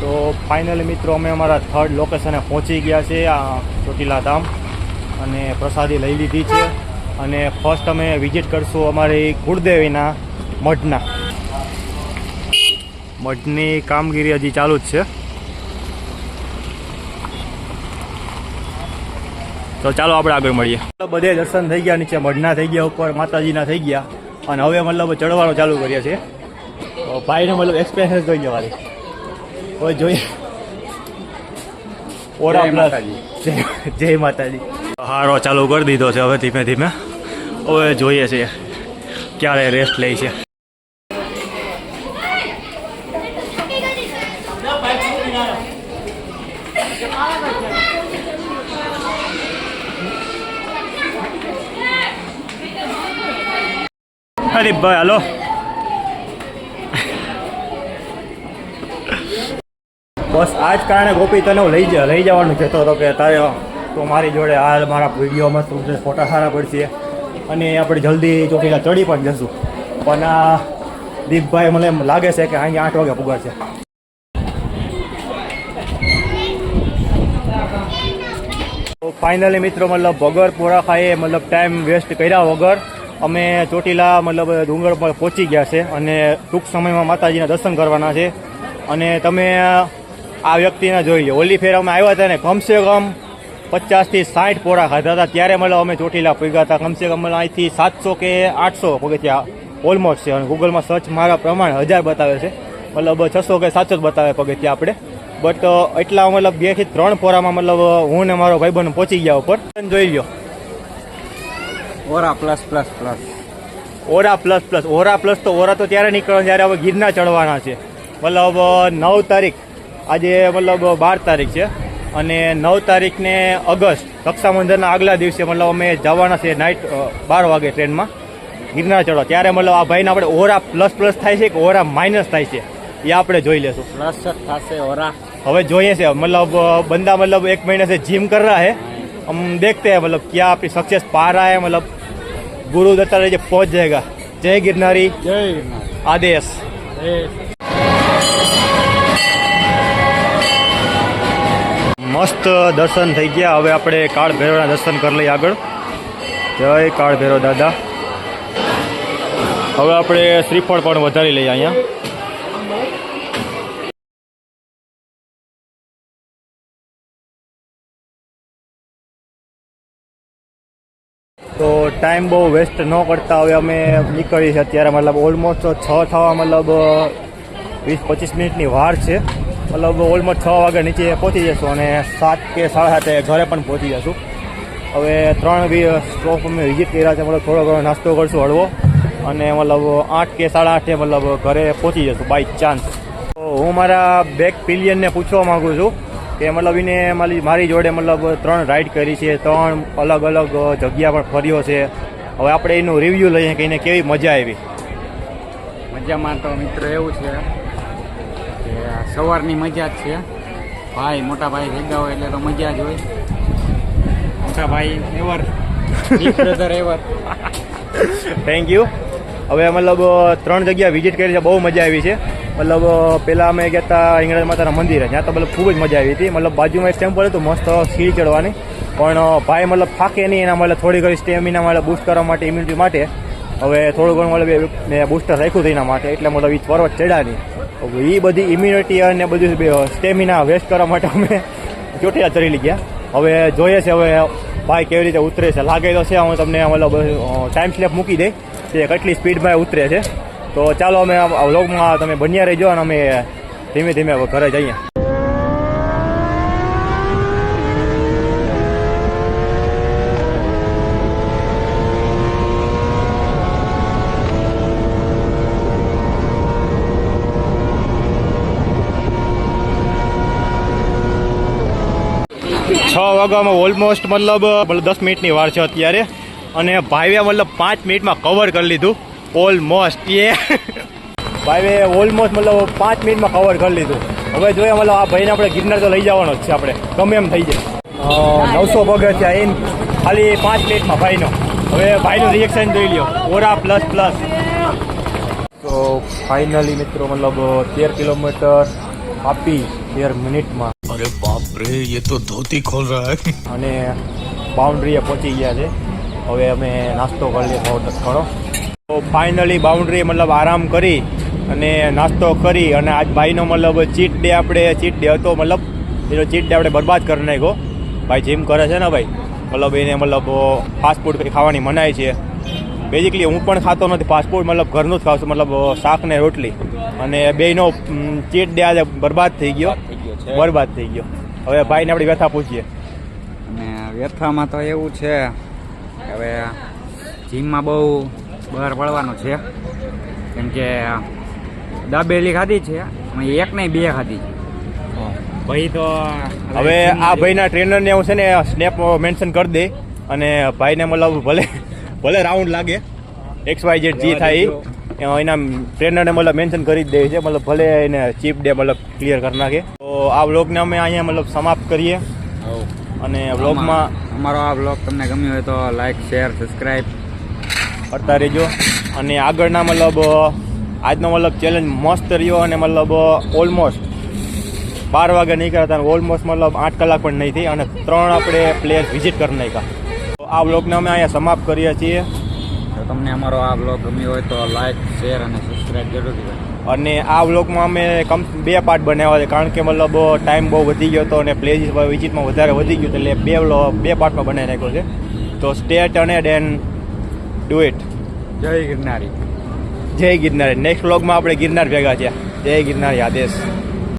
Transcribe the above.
તો ફાઇનલી મિત્રો અમે અમારા થર્ડ લોકેશને પહોંચી ગયા છે આ ચોટીલા ધામ અને પ્રસાદી લઈ લીધી છે. અને ફર્સ્ટ અમે વિઝિટ કરશું અમારી કુળદેવીના મઠના મઠની કામગીરી હજી ચાલુ જ છે. તો ચાલો આપણે આગળ મળીએ. બધે દર્શન થઈ ગયા નીચે મઢના થઈ ગયા ઉપર, માતાજીના થઈ ગયા. અને હવે મતલબ ચડવાનું ચાલુ કરીએ છીએ. ભાઈને મતલબ એક્સપિરિયન્સ જોઈ જવાની હવે જોઈએ. Aura plus. જય માતાજી. હારો ચાલુ કરી દીધો છે હવે ધીમે ધીમે. હવે જોઈએ છે ક્યારે રેસ્ટ લે છે. અરે ભાઈ હાલો. બસ આ જ કારણે ગોપી તને હું લઈ લઈ જવાનું કહેતો હતો કે તારે, તો મારી જોડે હાલ મારા વિડીયોમાં તું ફોટા સારા પડશે. અને આપણે જલ્દી ચોટીલા ચડી પણ જશું. પણ આ દીપભાઈ મને એમ લાગે છે કે અહીંયા આઠ વાગે પુગાડશે ફાઇનલી મિત્રો, મતલબ વગર પોરા ખાઈએ મતલબ ટાઈમ વેસ્ટ કર્યા વગર અમે ચોટીલા, મતલબ ડુંગર પર પહોંચી ગયા છે. અને ટૂંક સમયમાં માતાજીના દર્શન કરવાના છે. અને તમે આ વ્યક્તિને જોઈ લો. ઓલી ફેર અમે આવ્યા હતા ને કમસે કમ પચાસથી સાઠ પોરા ખાધા હતા. ત્યારે મતલબ અમે ચોટીલા પગ્યા હતા. કમસે કમ અહીંથી સાતસો કે આઠસો પગથિયા ઓલમોસ્ટ છે. અને ગૂગલમાં સર્ચ મારા પ્રમાણે હજાર બતાવે છે. મતલબ છસો કે સાતસો જ બતાવે પગથિયા આપણે. બટ એટલા મતલબ બેથી ત્રણ પોરામાં મતલબ હું ને મારો ભાઈબંધ પહોંચી ગયા ઉપર. જોઈ લો. Aura plus plus plus aura plus plus aura plus તો ઓરા તો ત્યારે નીકળવાનું જ્યારે હવે ગીરના ચડવાના છે. મતલબ નવ તારીખ. આજે મતલબ બાર તારીખ છે અને નવ તારીખને ઓગસ્ટ રક્ષાબંધનના આગલા દિવસે મતલબ અમે જવાના છીએ નાઇટ બાર વાગે ટ્રેનમાં ગિરનાર ચડો ત્યારે મતલબ આ ભાઈને આપણે ઓરા પ્લસ પ્લસ થાય છે કે ઓરા માઇનસ થાય છે? એ આપણે જોઈ લેશું. પ્લસ થશે ઓરા. હવે જોઈએ છે. મતલબ બંદા મતલબ એક મહિને છે જીમ કર રહા હે હમ દેખતે હે મતલબ ક્યાં આપણી સક્સેસ પા રહા મતલબ ગુરુ દત્તારે જે પહોંચ જાયગા. જય ગિરનારી. જય આદેશ. મસ્ત દર્શન થઈ ગયા. હવે આપણે કાળ ભૈરવના દર્શન કરી લઈએ આગળ. જય કાળ ભૈરવ દાદા. હવે આપણે શ્રીફળ પણ વધારી લઈએ અહીંયા. તો ટાઈમ બહુ વેસ્ટ ન કરતા હવે અમે નીકળી છે અત્યારે. મતલબ ઓલમોસ્ટ છ થવા મતલબ વીસ પચીસ મિનિટની વાર છે. મતલબ ઓલમોસ્ટ છ વાગે નીચે પહોંચી જશું અને સાત કે સાડા સાતે ઘરે પણ પહોંચી જશું હવે ત્રણ સ્ટોપ અમે વિઝિટ કર્યા છે, મતલબ થોડો ઘણો નાસ્તો કરશું, હળવો. અને મતલબ આઠ કે સાડા આઠે મતલબ ઘરે પહોંચી જશું બાય ચાન્સ તો હું મારા બેક પિલિયનને પૂછવા માગું છું કે મતલબ એને મારી મારી જોડે મતલબ ત્રણ રાઈડ કરી છે, ત્રણ અલગ અલગ જગ્યા પણ ફર્યો છે. હવે આપણે એનું રિવ્યૂ લઈએ કે એને કેવી મજા આવી. મજામાં તો મિત્ર એવું છે. કે આ સવારની મજા જ છે. ભાઈ મોટા ભાઈ ભેગા હોય એટલે તો મજા જ હોય. મોટા ભાઈ ever brother ever thank you હવે મતલબ ત્રણ જગ્યા વિઝિટ કરી છે બહુ મજા આવી છે. મતલબ પહેલાં અમે ગયા હતા હિંગળાજ માતાના મંદિરે ત્યાં તો મતલબ ખૂબ જ મજા આવી હતી. મતલબ બાજુમાં એક ટેમ્પલ હતું મસ્ત સીડી ચડવાની. પણ ભાઈ મતલબ ફાકે નહીં એના મતલબ થોડી ઘણી સ્ટેમિના મતલબ બૂસ્ટ કરવા માટે ઇમ્યુનિટી માટે. હવે થોડું ઘણું મતલબ મેં બૂસ્ટર રાખ્યું હતું એના માટે, એટલે મતલબ એ પર્વત ચડ્યા એ બધી ઇમ્યુનિટી અને બધું સ્ટેમિના વેસ્ટ કરવા માટે અમે ચોટીલા ચડી ગયા. હવે જોઈએ છે હવે ભાઈ કેવી રીતે ઉતરે છે. લાગે તો છે, હું તમને મતલબ ટાઈમ સ્લેપ મૂકી દઈ કે કેટલી સ્પીડમાં ઉતરે છે. તો ચાલો અમે વ્લોગમાં તમે બન્યા રહેજો અને અમે ધીમે ધીમે ઘરે જઈએ. છ વાગ્યામાં ઓલમોસ્ટ મતલબ દસ મિનિટની વાર છે અત્યારે. અને ભાઈએ મતલબ પાંચ મિનિટમાં કવર કરી લીધું. ઓલમોસ્ટ એ. ભાઈએ ઓલમોસ્ટ મતલબ પાંચ મિનિટમાં કવર કરી લીધું. હવે જોઈએ મતલબ આ ભાઈને આપણે ગિરનાર તો લઈ જવાનો જ છે આપણે. ગમે એમ થઈ જાય. નવસો પગથિયા એન. ખાલી પાંચ મિનિટમાં ભાઈનો. હવે ભાઈનું રિએક્શન જોઈ લ્યો. ઓરા પ્લસ પ્લસ તો ફાઇનલી મિત્રો મતલબ તેર કિલોમીટર આપી. તેર મિનિટમાં. અરે બાપ રે એ તો ધોતી ખોલ રહા હે અને બાઉન્ડ્રીએ પહોંચી ગયા છે. હવે અમે નાસ્તો કરી લઈએ થોડો થોડો તો ફાઇનલી બાઉન્ડ્રીએ મતલબ આરામ કરી અને નાસ્તો કરી અને આજ ભાઈનો મતલબ ચીટ ડે આપણે ચીટ ડે હતો મતલબ. એનો ચીટ ડે આપણે બરબાદ કરી નાખ્યો. ભાઈ જીમ કરે છે ને ભાઈ? મતલબ એને મતલબ ફાસ્ટ ફૂડ કંઈ ખાવાની મનાય છે. બેઝિકલી હું પણ ખાતો નથી. ફાસ્ટફૂડ મતલબ ઘરનું જ ખાઉં છું. મતલબ શાક ને રોટલી. અને બેયનો ચીટ ડે આજે બરબાદ થઈ ગયો. થઈ ગયો છે. બરબાદ થઈ ગયો. હવે ભાઈને આપણી વ્યથા પૂછીએ. અને વ્યથામાં તો એવું છે હવે જીમમાં બહુ બહાર પડવાનું છે. કેમ કે દાબેલી ખાધી છે એક નહીં બે ખાધી છે. ભાઈ તો હવે આ ભાઈના ટ્રેનરને હું છે ને સ્નેપ મેન્શન કરી દે. અને ભાઈને મતલબ ભલે ભલે રાઉન્ડ લાગે. એક્સ વાય જેડ જી થાય. એના ટ્રેનરને મતલબ મેન્શન કરી જ દે છે. મતલબ ભલે એને ચીપ ડે મતલબ ક્લિયર કરી નાખે. તો આ વ્લોગને અમે અહીંયા મતલબ સમાપ્ત કરીએ. અને વ્લોગમાં અમારો આ બ્લોગ તમને ગમ્યો હોય તો લાઈક શેર સબસ્ક્રાઈબ કરતા રહેજો. અને આગળના મતલબ આજનો મતલબ ચેલેન્જ મસ્ત રહ્યો અને મતલબ ઓલમોસ્ટ બાર વાગે નહીં હતા ઓલમોસ્ટ મતલબ આઠ કલાક પણ નહીં થઈ અને ત્રણ આપણે પ્લેયર વિઝિટ કરી નાખ્યા. આ બ્લોગને અમે અહીંયા સમાપ્ત કરીએ છીએ. જો તમને અમારો આ બ્લોગ ગમ્યો હોય તો લાઈક શેર અને સબસ્ક્રાઈબ જરૂરથી કરજો અને આ વ્લોગમાં અમે કમ બે પાર્ટ બનાવ્યા છે. કારણ કે મતલબ ટાઈમ બહુ વધી ગયો હતો અને પ્લેસ વિઝિટમાં વધારે વધી ગયું એટલે બે બે પાર્ટમાં બનાવી નાખ્યો છે. તો સ્ટેટ અને ડેન ડુ ઇટ જય ગિરનારી. જય ગિરનારી. નેક્સ્ટ વ્લોગમાં આપણે ગિરનાર ભેગા છીએ જય ગિરનારી આદેશ.